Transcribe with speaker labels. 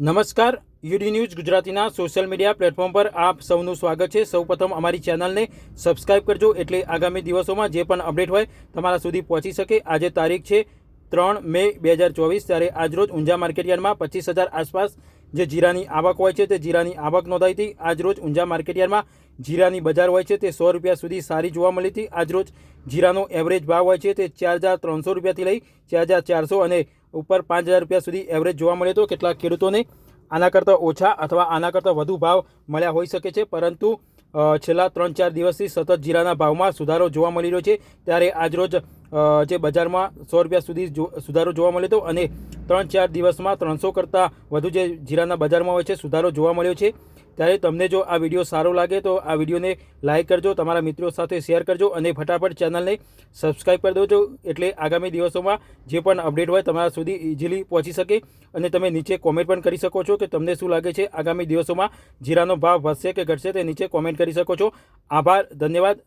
Speaker 1: નમસ્કાર. UD news ગુજરાતીના social media platform પર આપ સૌનું સ્વાગત છે. સૌપ્રથમ અમારી ચેનલને સબસ્ક્રાઇબ કરજો એટલે આગામી દિવસોમાં જે પણ અપડેટ હોય તમારા સુધી પહોંચી શકે. આજે તારીખ છે ત્રણ મે બે હજાર ચોવીસ ત્યારે આજરોજ ઊંઝા માર્કેટયાર્ડમાં પચીસ હજાર આસપાસ જે જીરાની આવક હોય છે તે જીરાની આવક નોંધાઈ હતી. આજરોજ ઊંઝા માર્કેટયાર્ડમાં જીરાની બજાર હોય છે તે સો રૂપિયા સુધી સારી જોવા મળી હતી. આજરોજ જીરાનો એવરેજ ભાવ હોય છે તે ચાર હજાર ત્રણસો રૂપિયાથી લઈ ચાર હજાર ચારસો અને ઉપર પાંચ હજાર રૂપિયા સુધી એવરેજ જોવા મળ્યો હતો કેટલાક ખેડૂતોને આના કરતાં ઓછા અથવા આના કરતાં વધુ ભાવ મળ્યા હોઈ શકે છે. પરંતુ છેલ્લા ત્રણ ચાર દિવસથી સતત જીરાના ભાવમાં સુધારો જોવા મળી રહ્યો છે. ત્યારે આજરોજ જે બજારમાં સો રૂપિયા સુધી સુધારો જોવા મળ્યો હતો અને ત્રણ ચાર દિવસમાં ત્રણસો કરતાં વધુ જે જીરાના બજારમાં હોય છે, સુધારો જોવા મળ્યો છે. ત્યારે તમને જો આ વીડિયો સારો લાગે તો આ વિડીયોને લાઇક કરજો, તમારા મિત્રો સાથે શેર કરજો અને ફટાફટ ચેનલને સબસ્ક્રાઈબ કરી દેજો. એટલે આગામી દિવસોમાં જે પણ અપડેટ હોય તમારા સુધી ઇઝીલી પહોંચી શકે અને તમે નીચે કોમેન્ટ પણ કરી શકો છો કે તમને શું લાગે છે. આગામી દિવસોમાં જીરાનો ભાવ વધશે કે ઘટશે તે નીચે કોમેન્ટ કરી શકો છો. આભાર, ધન્યવાદ.